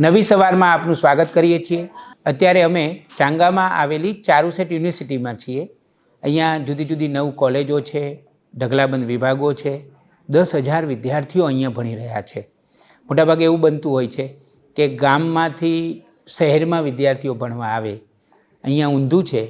નવી સવારમાં આપનું સ્વાગત કરીએ છીએ. અત્યારે અમે ચાંગામાં આવેલી ચારુસેટ યુનિવર્સિટીમાં છીએ. અહીંયા જુદી જુદી નવ કોલેજો છે, ઢગલાબંધ વિભાગો છે, દસ હજાર વિદ્યાર્થીઓ અહીંયા ભણી રહ્યા છે. મોટાભાગે એવું બનતું હોય છે કે ગામમાંથી શહેરમાં વિદ્યાર્થીઓ ભણવા આવે. અહીંયા ઊંધું છે.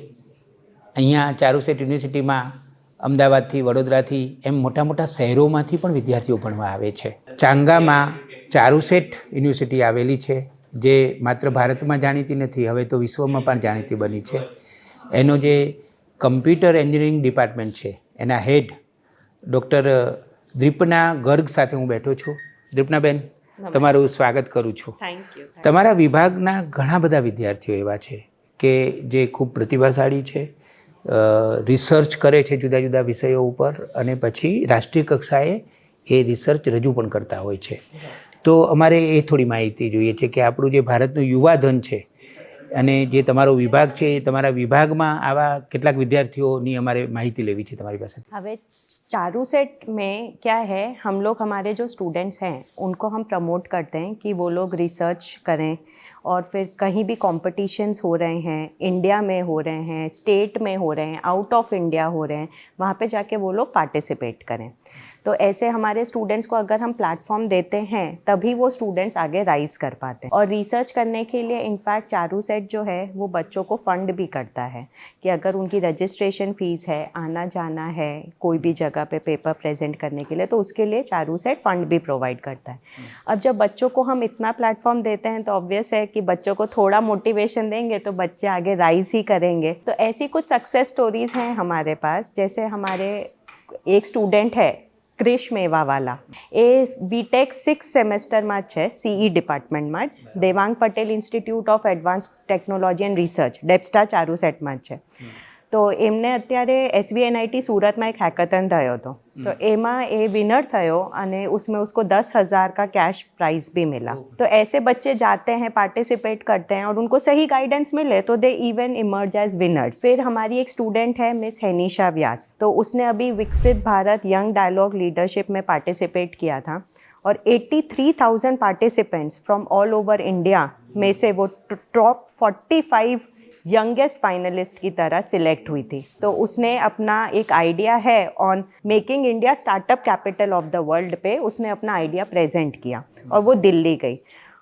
અહીંયા ચારુસેટ યુનિવર્સિટીમાં અમદાવાદથી વડોદરાથી એમ મોટા મોટા શહેરોમાંથી પણ વિદ્યાર્થીઓ ભણવા આવે છે. ચાંગામાં ચારુસેટ યુનિવર્સિટી આવેલી છે જે માત્ર ભારતમાં જાણીતી નથી હવે તો વિશ્વમાં પણ જાણીતી બની છે. એનો જે કમ્પ્યુટર એન્જિનિયરિંગ ડિપાર્ટમેન્ટ છે એના હેડ ડૉક્ટર દ્રીપના ગર્ગ સાથે હું બેઠો છું. દ્રીપનાબેન તમારું સ્વાગત કરું છું. તમારા વિભાગના ઘણા બધા વિદ્યાર્થીઓ એવા છે કે જે ખૂબ પ્રતિભાશાળી છે રિસર્ચ કરે છે જુદા જુદા વિષયો ઉપર અને પછી રાષ્ટ્રીય કક્ષાએ એ રિસર્ચ રજૂ પણ કરતા હોય છે. તો અમારે એ થોડી માહિતી જોઈએ છે કે આપણું જે ભારતનું યુવા ધન છે અને જે તમારો વિભાગ છે એ તમારા વિભાગમાં આવા કેટલાક વિદ્યાર્થીઓની અમારે માહિતી લેવી છે તમારી પાસે हमें चारू सेट में क्या है हम लोग हमारे जो स्टूडेंट्स हैं उनको हम प्रमोट करते हैं कि वो लोग रिसर्च करें और फिर कहीं भी कॉम्पिटिशन्स हो रहे हैं इंडिया में हो रहे हैं स्टेट में हो रहे हैं आउट ऑफ़ इंडिया हो रहे हैं वहाँ पे जाके वो लोग पार्टिसिपेट करें। तो ऐसे हमारे स्टूडेंट्स को अगर हम प्लेटफॉर्म देते हैं तभी वो स्टूडेंट्स आगे राइज कर पाते हैं। और रिसर्च करने के लिए इनफैक्ट चारू सेट जो है वो बच्चों को फंड भी करता है कि अगर उनकी रजिस्ट्रेशन फ़ीस है आना जाना है कोई भी जगह पे पेपर प्रेजेंट करने के लिए तो उसके लिए चारू सेट फंड भी प्रोवाइड करता है। अब जब बच्चों को हम इतना प्लेटफॉर्म देते हैं तो ऑब्वियस है कि बच्चों को थोड़ा मोटिवेशन देंगे तो बच्चे आगे राइज ही करेंगे तो ऐसी कुछ सक्सेस स्टोरीज हैं हमारे पास जैसे हमारे એક સ્ટુડન્ટ હે ક્રિશ મેવાવાલા એ બીટેક સિક્સ સેમેસ્ટરમાં જ છે સીઈ ડિપાર્ટમેન્ટમાં જ Devang Patel Institute of Advance Technology and Research Depstar ચારુ સેટમાં જ છે તો એમને અત્યારે એસબીએનઆઈટી સુરતમાં એક हैकाथन થયો હતો तो એમાં એ विनर થયો અને उसमें उसको दस हज़ार का कैश प्राइज भी मिला तो ऐसे बच्चे जाते हैं पार्टिसिपेट करते हैं और उनको सही गाइडेंस मिले तो they even emerge as winners फिर हमारी एक स्टूडेंट है मिस हैनिशा व्यास तो उसने अभी Viksit Bharat young dialogue leadership में पार्टिसिपेट किया था और 83,000 participants from all over India में से वो टॉप 45 यंगेस्ट फाइनलिस्ट की तरह सिलेक्ट हुई थी। तो उसने अपना एक आइडिया है on making India startup capital of the world पे उसने अपना आइडिया प्रेजेंट किया और वो दिल्ली गई।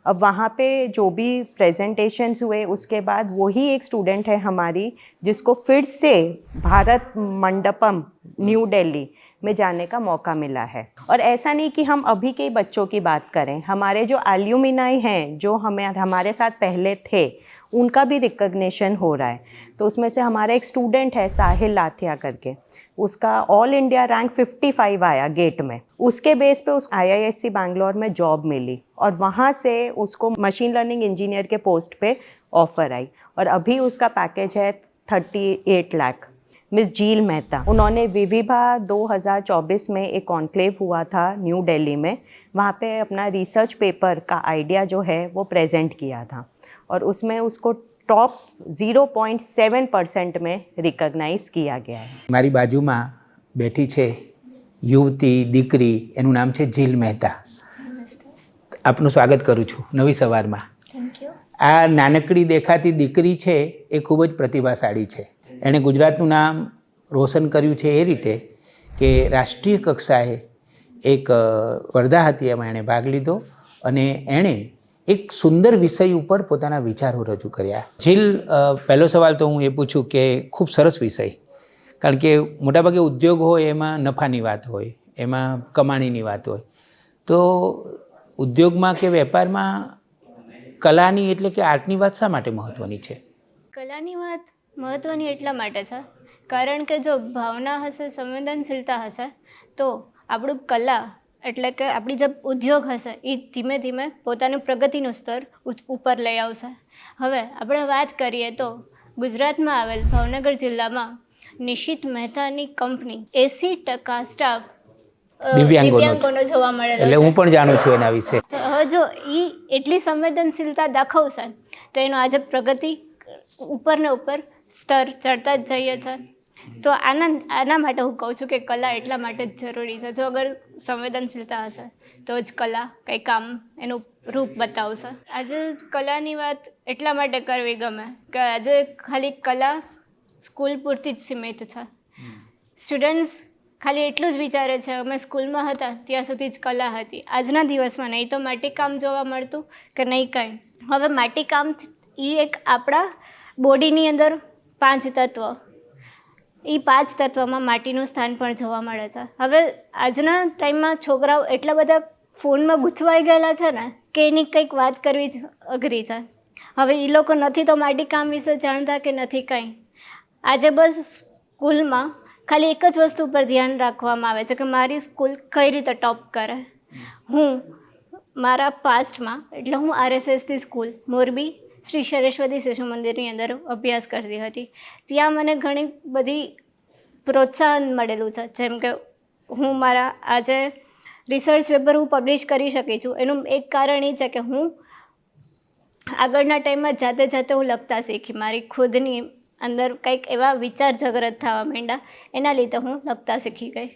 अब वहाँ पे जो भी प्रेजेंटेशंस हुए, उसके बाद वही एक स्टूडेंट है हमारी, जिसको फिर से भारत मंडपम न्यू दिल्ली में जाने का मौका मिला है। और ऐसा नहीं कि हम अभी के बच्चों की बात करें, हमारे जो एल्यूमिनाई हैं, जो हमें, हमारे साथ पहले थे, उनका भी रिकग्निशन हो रहा है। तो उसमें से हमारा एक स्टूडेंट है साहिल लाथिया करके। उसका ऑल इंडिया रैंक 55 आया गेट में। उसके बेस पे उस आईआईएससी बैंगलोर में जॉब मिली और वहाँ से उसको मशीन लर्निंग इंजीनियर के पोस्ट पे ऑफ़र आई। और अभी उसका पैकेज है 38 लाख मिस जील मेहता उन्होंने विविभा 2024 में एक कॉन्क्लेव हुआ था न्यू दिल्ली में वहाँ पे अपना रिसर्च पेपर का आइडिया जो है वो प्रेजेंट किया था और उसमें उसको टॉप 0.7 परसेंट में रिकॉग्नाइज किया गया है મારી બાજુમાં બેઠી છે યુવતી દીકરી એનું નામ છે જીલ મહેતા આપનું સ્વાગત કરું છું નવી સવારમાં થેન્ક યુ આ નાનકડી દેખાતી દીકરી છે એ ખૂબ જ પ્રતિભાશાળી છે એણે ગુજરાતનું નામ રોશન કર્યું છે એ રીતે કે રાષ્ટ્રીય કક્ષાએ એક સ્પર્ધા હતી, એમાં એણે ભાગ લીધો અને એણે એક સુંદર વિષય ઉપર પોતાના વિચારો રજૂ કર્યા. જીલ પહેલો સવાલ તો હું એ પૂછું કે ખૂબ સરસ વિષય, કારણ કે મોટાભાગે ઉદ્યોગ હોય એમાં નફાની વાત હોય, એમાં કમાણીની વાત હોય. તો ઉદ્યોગમાં કે વેપારમાં કલાની એટલે કે આર્ટની વાત શા માટે મહત્ત્વની છે? કલાની વાત મહત્ત્વની એટલા માટે છે. કારણ કે જો ભાવના હશે સંવેદનશીલતા હશે તો આપણું કલા એટલે કે આપણી જે ઉદ્યોગ હશે એ ધીમે ધીમે પોતાનું પ્રગતિનું સ્તર ઉપર લઈ આવશે. હવે આપણે વાત કરીએ તો ગુજરાતમાં આવેલ ભાવનગર જિલ્લામાં નિશિત મહેતાની કંપની એંસી ટકા સ્ટાફ દિવ્યાંગોનો જોવા મળે એટલે છે. હું પણ જાણું છું એના વિશે. હવે જો એ એટલી સંવેદનશીલતા દાખવશે તો એનો આજે પ્રગતિ ઉપર ને ઉપર સ્તર ચડતા જ જઈએ છે. તો આના આના માટે હું કહું છું કે કલા એટલા માટે જ જરૂરી છે. જો અગર સંવેદનશીલતા હશે તો જ કલા કંઈ કામ એનું રૂપ બતાવશે. આજે કલાની વાત એટલા માટે કરવી ગમે કે આજે ખાલી કલા સ્કૂલ પૂરતી જ સીમિત છે. સ્ટુડન્ટ્સ ખાલી એટલું જ વિચારે છે અમે સ્કૂલમાં હતા ત્યાં સુધી જ કલા હતી. આજના દિવસમાં નહીં તો માટીકામ જોવા મળતું કે નહીં કંઈ. હવે માટીકામ એ એક આપણા બોડીની અંદર પાંચ તત્વ. એ પાંચ તત્વમાં માટીનું સ્થાન પણ જોવા મળે છે. હવે આજના ટાઈમમાં છોકરાઓ એટલા બધા ફોનમાં ગૂંચવાઈ ગયેલા છે ને કે એની કંઈક વાત કરવી જ અઘરી છે. હવે એ લોકો નથી તો માટી કામ વિશે જાણતા કે નથી કંઈ. આજે બસ સ્કૂલમાં ખાલી એક જ વસ્તુ પર ધ્યાન રાખવામાં આવે છે કે મારી સ્કૂલ કઈ રીતે ટોપ કરે. હું મારા પાસ્ટમાં, એટલે હું આરએસએસથી સ્કૂલ, મોરબી શ્રી સરસ્વતી શિશુ મંદિરની અંદર અભ્યાસ કરતી હતી. ત્યાં મને ઘણી બધી પ્રોત્સાહન મળેલું છે. જેમ કે હું મારા આજે રિસર્ચ પેપર હું પબ્લિશ કરી શકી છું. એનું એક કારણ એ છે કે હું આગળના ટાઈમમાં જાતે જાતે હું લખતા શીખી. મારી ખુદની અંદર કંઈક એવા વિચાર જગ્રત થવા માંડ્યા. એના લીધે હું લખતા શીખી ગઈ.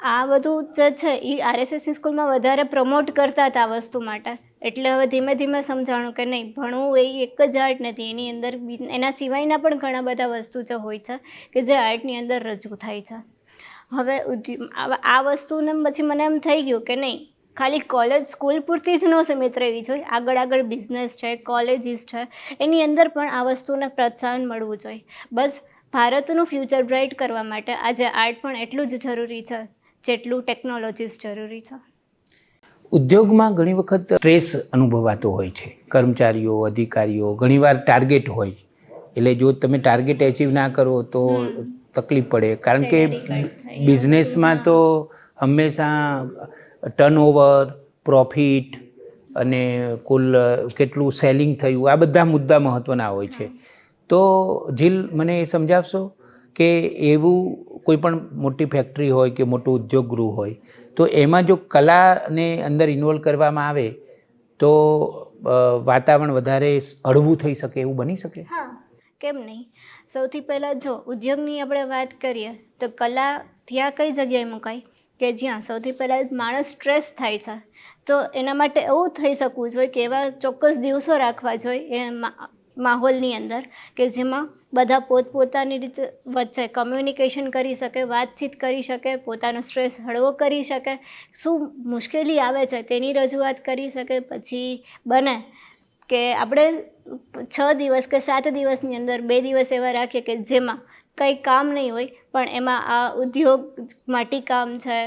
આ બધું જે છે એ આરએસએસ સ્કૂલમાં વધારે પ્રમોટ કરતા હતા આ વસ્તુ માટે. એટલે હવે ધીમે ધીમે સમજાણું કે નહીં, ભણવું એ એક જ આર્ટ નથી. એની અંદર એના સિવાયના પણ ઘણા બધા વસ્તુ જે હોય છે કે જે આર્ટની અંદર રજૂ થાય છે. હવે આ વસ્તુને પછી મને એમ થઈ ગયું કે નહીં, ખાલી કોલેજ સ્કૂલ પૂરતી જ ન સીમિત રહેવી જોઈએ. આગળ આગળ બિઝનેસ છે કોલેજીસ છે, એની અંદર પણ આ વસ્તુને પ્રોત્સાહન મળવું જોઈએ. બસ ભારતનું ફ્યુચર બ્રાઇટ કરવા માટે આજે આર્ટ પણ એટલું જ જરૂરી છે જેટલું ટેકનોલોજીસ જરૂરી છે. ઉદ્યોગમાં ઘણી વખત સ્ટ્રેસ અનુભવાતો હોય છે. કર્મચારીઓ અધિકારીઓ ઘણીવાર ટાર્ગેટ હોય. એટલે જો તમે ટાર્ગેટ એચીવ ના કરો તો તકલીફ પડે. કારણ કે. બિઝનેસમાં તો હંમેશા ટર્નઓવર પ્રોફિટ અને કુલ કેટલું સેલિંગ થયું આ બધા મુદ્દા મહત્ત્વના હોય છે. તો જીલ મને એ સમજાવશો કે એવું કોઈ પણ મોટી ફેક્ટરી હોય કે મોટું ઉદ્યોગ ગૃહ હોય તો એમાં જો કલાને અંદર ઇન્વોલ્વ કરવામાં આવે, તો વાતાવરણ વધારે હળવું થઈ શકે એવું બની શકે? હા, કેમ નહીં? સૌથી પહેલાં જો, ઉદ્યોગની આપણે વાત કરીએ, તો કલા ત્યાં કઈ જગ્યાએ મુકાય? કે જ્યાં? સૌથી પહેલાં માણસ સ્ટ્રેસ થાય છે. તો એના માટે એવું થઈ શકવું જોઈએ કે એવા ચોક્કસ દિવસો રાખવા જોઈએ, એ માહોલની અંદર, કે જેમાં બધા પોતપોતાની રીતે વચ્ચે કમ્યુનિકેશન કરી શકે, વાતચીત કરી શકે, પોતાનો સ્ટ્રેસ હળવો કરી શકે, શું મુશ્કેલી આવે છે તેની રજૂઆત કરી શકે, પછી બને કે આપણે છ દિવસ કે સાત દિવસની અંદર બે દિવસ એવા રાખીએ કે જેમાં કંઈ કામ નહીં હોય, પણ એમાં આ ઉદ્યોગ માટી કામ છે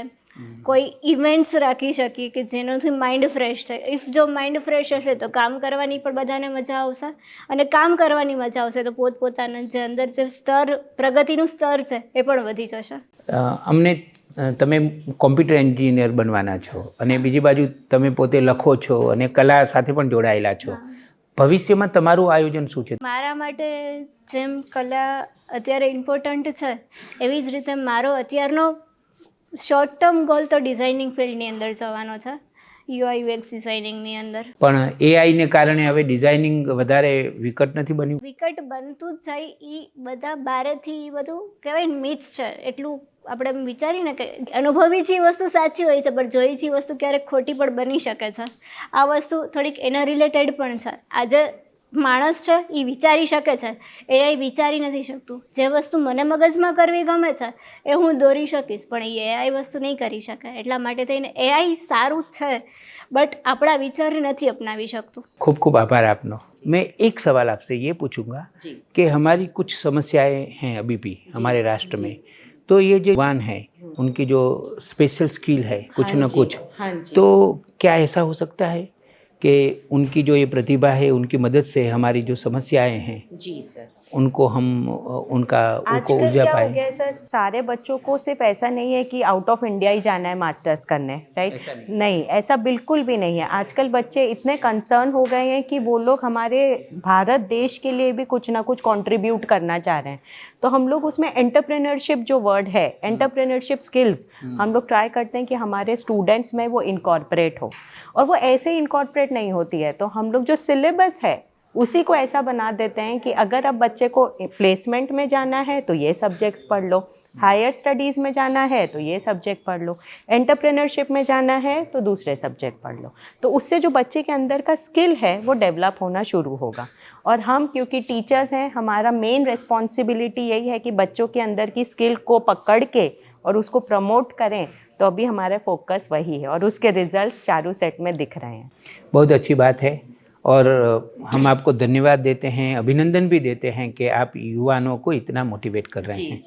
કોઈ ઇવેન્ટ્સ રાખી શકીએ કે જેનાથી માઇન્ડ ફ્રેશ થાય. ઇફ જો માઇન્ડ ફ્રેશ હશે તો કામ કરવાની પણ બધાને મજા આવશે અને કામ કરવાની મજા આવશે તો પોતપોતાના જે અંદર જે સ્તર પ્રગતિનું સ્તર છે એ પણ વધી જશે. અમને તમે કોમ્પ્યુટર એન્જિનિયર બનવાના છો અને બીજી બાજુ તમે પોતે લખો છો અને કલા સાથે પણ જોડાયેલા છો. ભવિષ્યમાં તમારું આયોજન શું છે? મારા માટે જેમ કલા અત્યારે ઇમ્પોર્ટન્ટ છે એવી જ રીતે મારો અત્યારનો શોર્ટ ટર્મ ગોલ તો ડિઝાઇનિંગ ફિલ્ડની અંદર જવાનો છે. યુઆઈ યુએક્સ ડિઝાઇનિંગની અંદર. પણ એઆઈને કારણે હવે ડિઝાઇનિંગ વધારે વિકટ નથી બન્યું? વિકટ બનતું જ જાય એ બધા બારેથી એ બધું કહેવાય મિક્સ છે. એટલું આપણે એમ વિચારીને કે અનુભવી જે વસ્તુ સાચી હોય છે પણ જોઈ જે વસ્તુ ક્યારેક ખોટી પણ બની શકે છે. આ વસ્તુ થોડીક એના રિલેટેડ પણ છે. આજે માણસ છે એ વિચારી શકે છે એઆઈ વિચારી નથી શકતું જે વસ્તુ મને મગજમાં કરવી ગમે છે એ હું દોરી શકીશ પણ એ એઆઈ વસ્તુ નહીં કરી શકે એટલા માટે થઈને એઆઈ સારું જ છે બટ આપણા વિચારને નથી અપનાવી શકતું खूब खूब आभार आपनो मैं एक सवाल आपसे ये पूछूंगा कि हमारी कुछ समस्याएं हैं अभी भी हमारे राष्ट्र में तो ये जो युवान है उनकी जो स्पेशल स्किल है कुछ न कुछ हाँ जी तो क्या ऐसा हो सकता है कि उनकी जो ये प्रतिभा है उनकी मदद से हमारी जो समस्याएँ हैं जी सर। उनको हम उनका उनको ऊर्जा क्या हो पाए। गया सर? सारे बच्चों को सिर्फ़ ऐसा नहीं है कि आउट ऑफ़ इंडिया ही जाना है मास्टर्स करने राइट ऐसा नहीं। ऐसा बिल्कुल भी नहीं है। आजकल बच्चे इतने कंसर्न हो गए हैं कि वो लोग हमारे भारत देश के लिए भी कुछ ना कुछ कंट्रीब्यूट करना चाह रहे हैं। तो हम लोग उसमें एंटरप्रेन्योरशिप जो वर्ड है एंटरप्रेन्योरशिप स्किल्स हम लोग ट्राई करते हैं कि हमारे स्टूडेंट्स में वो इनकॉर्पोरेट हो। और वो ऐसे इनकॉर्पोरेट नहीं होती है। तो हम लोग जो सिलेबस है, उसी को ऐसा बना देते हैं कि अगर अब बच्चे को प्लेसमेंट में जाना है तो ये सब्जेक्ट्स पढ़ लो। हायर स्टडीज़ में जाना है तो ये सब्जेक्ट पढ़ लो। एंटरप्रेन्योरशिप में जाना है तो दूसरे सब्जेक्ट पढ़ लो। तो उससे जो बच्चे के अंदर का स्किल है, वो डेवलप होना शुरू होगा। और हम, क्योंकि टीचर्स हैं, हमारा मेन रिस्पॉन्सिबिलिटी यही है कि बच्चों के अंदर की स्किल को पकड़ के और उसको प्रमोट करें। तो अभी हमारा फोकस वही है और उसके रिजल्ट्स चारू सेट में दिख रहे हैं। बहुत अच्छी बात है और हम आपको धन्यवाद देते हैं अभिनंदन भी देते हैं कि आप युवाओं को इतना मोटिवेट कर रहे हैं।